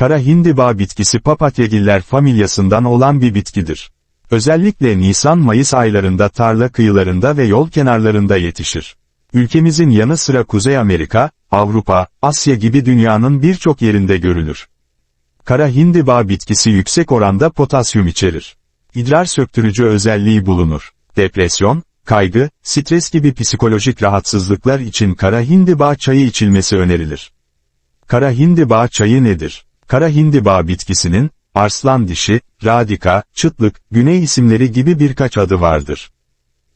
Kara hindiba bitkisi papatyagiller familyasından olan bir bitkidir. Özellikle Nisan-Mayıs aylarında tarla kıyılarında ve yol kenarlarında yetişir. Ülkemizin yanı sıra Kuzey Amerika, Avrupa, Asya gibi dünyanın birçok yerinde görülür. Kara hindiba bitkisi yüksek oranda potasyum içerir. İdrar söktürücü özelliği bulunur. Depresyon, kaygı, stres gibi psikolojik rahatsızlıklar için kara hindiba çayı içilmesi önerilir. Kara hindiba çayı nedir? Kara hindiba bitkisinin, arslan dişi, radika, çıtlık, güney isimleri gibi birkaç adı vardır.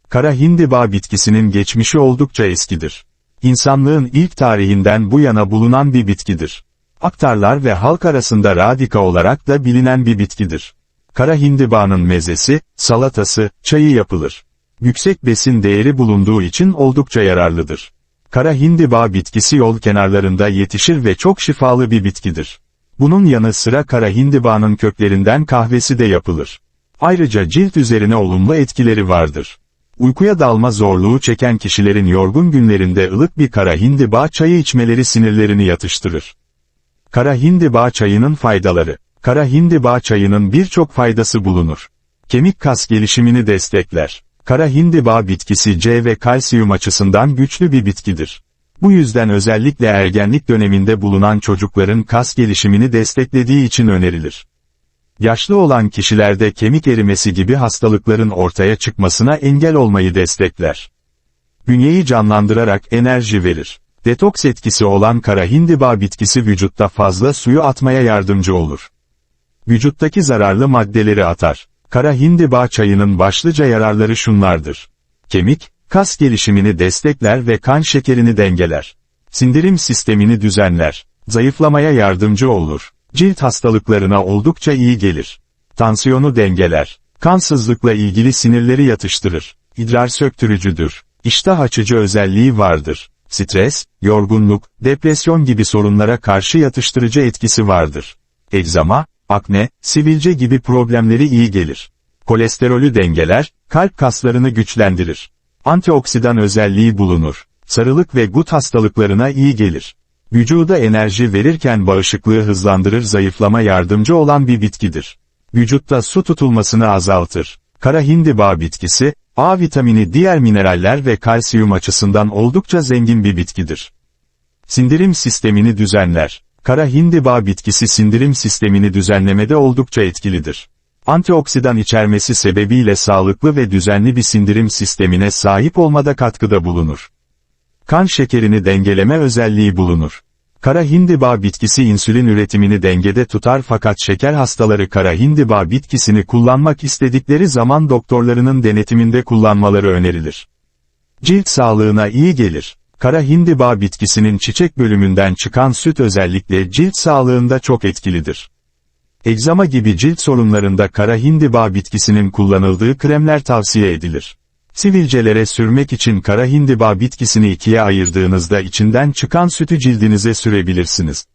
Kara hindiba bitkisinin geçmişi oldukça eskidir. İnsanlığın ilk tarihinden bu yana bulunan bir bitkidir. Aktarlar ve halk arasında radika olarak da bilinen bir bitkidir. Kara hindibanın mezesi, salatası, çayı yapılır. Yüksek besin değeri bulunduğu için oldukça yararlıdır. Kara hindiba bitkisi yol kenarlarında yetişir ve çok şifalı bir bitkidir. Bunun yanı sıra kara hindibanın köklerinden kahvesi de yapılır. Ayrıca cilt üzerine olumlu etkileri vardır. Uykuya dalma zorluğu çeken kişilerin yorgun günlerinde ılık bir kara hindiba çayı içmeleri sinirlerini yatıştırır. Kara hindiba çayının faydaları Kara hindiba çayının birçok faydası bulunur. Kemik kas gelişimini destekler. Kara hindiba bitkisi C ve kalsiyum açısından güçlü bir bitkidir. Bu yüzden özellikle ergenlik döneminde bulunan çocukların kas gelişimini desteklediği için önerilir. Yaşlı olan kişilerde kemik erimesi gibi hastalıkların ortaya çıkmasına engel olmayı destekler. Bünyeyi canlandırarak enerji verir. Detoks etkisi olan kara hindiba bitkisi vücutta fazla suyu atmaya yardımcı olur. Vücuttaki zararlı maddeleri atar. Kara hindiba çayının başlıca yararları şunlardır. Kemik, kas gelişimini destekler ve kan şekerini dengeler. Sindirim sistemini düzenler. Zayıflamaya yardımcı olur. Cilt hastalıklarına oldukça iyi gelir. Tansiyonu dengeler. Kansızlıkla ilgili sinirleri yatıştırır. İdrar söktürücüdür. İştah açıcı özelliği vardır. Stres, yorgunluk, depresyon gibi sorunlara karşı yatıştırıcı etkisi vardır. Egzama, akne, sivilce gibi problemleri iyi gelir. Kolesterolü dengeler, kalp kaslarını güçlendirir. Antioksidan özelliği bulunur. Sarılık ve gut hastalıklarına iyi gelir. Vücuda enerji verirken bağışıklığı hızlandırır zayıflama yardımcı olan bir bitkidir. Vücutta su tutulmasını azaltır. Kara hindiba bitkisi, A vitamini diğer mineraller ve kalsiyum açısından oldukça zengin bir bitkidir. Sindirim sistemini düzenler. Kara hindiba bitkisi sindirim sistemini düzenlemede oldukça etkilidir. Antioksidan içermesi sebebiyle sağlıklı ve düzenli bir sindirim sistemine sahip olmada katkıda bulunur. Kan şekerini dengeleme özelliği bulunur. Kara hindiba bitkisi insülin üretimini dengede tutar fakat şeker hastaları kara hindiba bitkisini kullanmak istedikleri zaman doktorlarının denetiminde kullanmaları önerilir. Cilt sağlığına iyi gelir. Kara hindiba bitkisinin çiçek bölümünden çıkan süt özellikle cilt sağlığında çok etkilidir. Egzama gibi cilt sorunlarında kara hindiba bitkisinin kullanıldığı kremler tavsiye edilir. Sivilcelere sürmek için kara hindiba bitkisini ikiye ayırdığınızda içinden çıkan sütü cildinize sürebilirsiniz.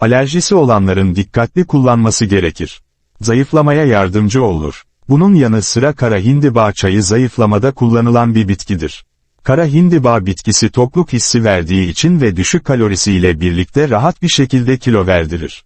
Alerjisi olanların dikkatli kullanması gerekir. Zayıflamaya yardımcı olur. Bunun yanı sıra kara hindiba çayı zayıflamada kullanılan bir bitkidir. Kara hindiba bitkisi tokluk hissi verdiği için ve düşük kalorisiyle birlikte rahat bir şekilde kilo verdirir.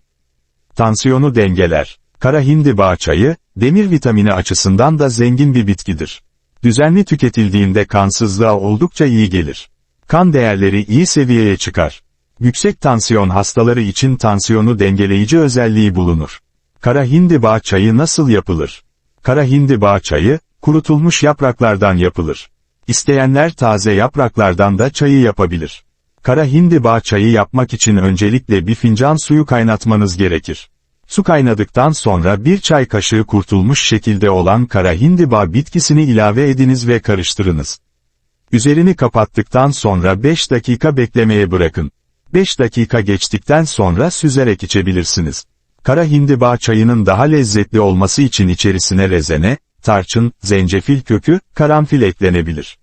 Tansiyonu dengeler. Kara hindiba çayı, demir vitamini açısından da zengin bir bitkidir. Düzenli tüketildiğinde kansızlığa oldukça iyi gelir. Kan değerleri iyi seviyeye çıkar. Yüksek tansiyon hastaları için tansiyonu dengeleyici özelliği bulunur. Kara hindiba çayı nasıl yapılır? Kara hindiba çayı, kurutulmuş yapraklardan yapılır. İsteyenler taze yapraklardan da çayı yapabilir. Kara hindiba çayı yapmak için öncelikle bir fincan suyu kaynatmanız gerekir. Su kaynadıktan sonra bir çay kaşığı kurtulmuş şekilde olan kara hindiba bitkisini ilave ediniz ve karıştırınız. Üzerini kapattıktan sonra 5 dakika beklemeye bırakın. 5 dakika geçtikten sonra süzerek içebilirsiniz. Kara hindiba çayının daha lezzetli olması için içerisine rezene, tarçın, zencefil kökü, karanfil eklenebilir.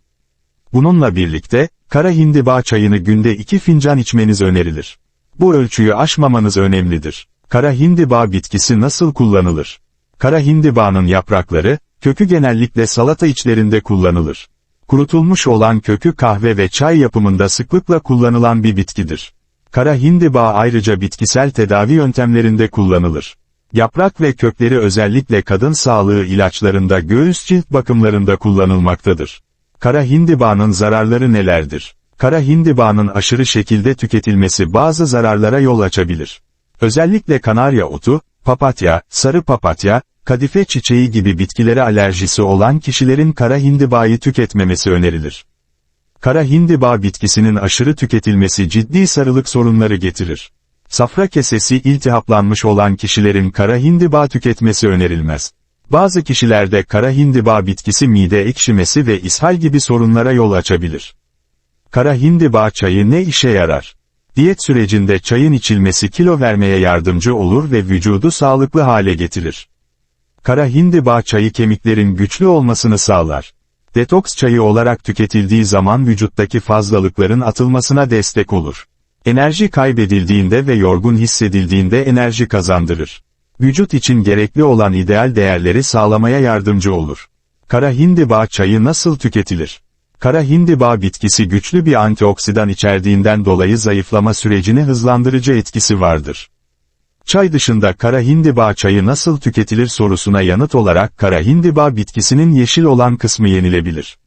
Bununla birlikte, kara hindiba çayını günde 2 fincan içmeniz önerilir. Bu ölçüyü aşmamanız önemlidir. Kara hindiba bitkisi nasıl kullanılır? Kara hindibanın yaprakları, kökü genellikle salata içlerinde kullanılır. Kurutulmuş olan kökü kahve ve çay yapımında sıklıkla kullanılan bir bitkidir. Kara hindiba ayrıca bitkisel tedavi yöntemlerinde kullanılır. Yaprak ve kökleri özellikle kadın sağlığı ilaçlarında göğüs cilt bakımlarında kullanılmaktadır. Kara hindibanın zararları nelerdir? Kara hindibanın aşırı şekilde tüketilmesi bazı zararlara yol açabilir. Özellikle kanarya otu, papatya, sarı papatya, kadife çiçeği gibi bitkilere alerjisi olan kişilerin kara hindibayı tüketmemesi önerilir. Kara hindiba bitkisinin aşırı tüketilmesi ciddi sarılık sorunları getirir. Safra kesesi iltihaplanmış olan kişilerin kara hindiba tüketmesi önerilmez. Bazı kişilerde kara hindiba bitkisi mide ekşimesi ve ishal gibi sorunlara yol açabilir. Kara hindiba çayı ne işe yarar? Diyet sürecinde çayın içilmesi kilo vermeye yardımcı olur ve vücudu sağlıklı hale getirir. Kara hindiba çayı kemiklerin güçlü olmasını sağlar. Detoks çayı olarak tüketildiği zaman vücuttaki fazlalıkların atılmasına destek olur. Enerji kaybedildiğinde ve yorgun hissedildiğinde enerji kazandırır. Vücut için gerekli olan ideal değerleri sağlamaya yardımcı olur. Kara hindiba çayı nasıl tüketilir? Kara hindiba bitkisi güçlü bir antioksidan içerdiğinden dolayı zayıflama sürecini hızlandırıcı etkisi vardır. Çay dışında kara hindiba çayı nasıl tüketilir sorusuna yanıt olarak kara hindiba bitkisinin yeşil olan kısmı yenilebilir.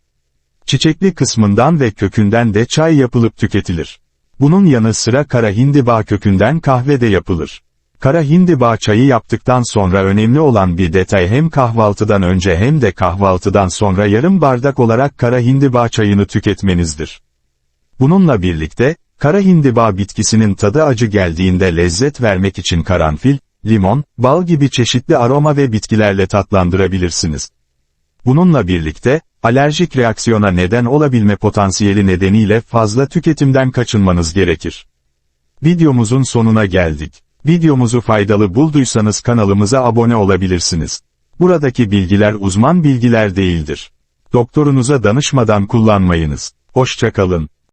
Çiçekli kısmından ve kökünden de çay yapılıp tüketilir. Bunun yanı sıra kara hindiba kökünden kahve de yapılır. Kara hindiba çayı yaptıktan sonra önemli olan bir detay hem kahvaltıdan önce hem de kahvaltıdan sonra yarım bardak olarak kara hindiba çayını tüketmenizdir. Bununla birlikte, kara hindiba bitkisinin tadı acı geldiğinde lezzet vermek için karanfil, limon, bal gibi çeşitli aroma ve bitkilerle tatlandırabilirsiniz. Bununla birlikte, alerjik reaksiyona neden olabilme potansiyeli nedeniyle fazla tüketimden kaçınmanız gerekir. Videomuzun sonuna geldik. Videomuzu faydalı bulduysanız kanalımıza abone olabilirsiniz. Buradaki bilgiler uzman bilgiler değildir. Doktorunuza danışmadan kullanmayınız. Hoşçakalın.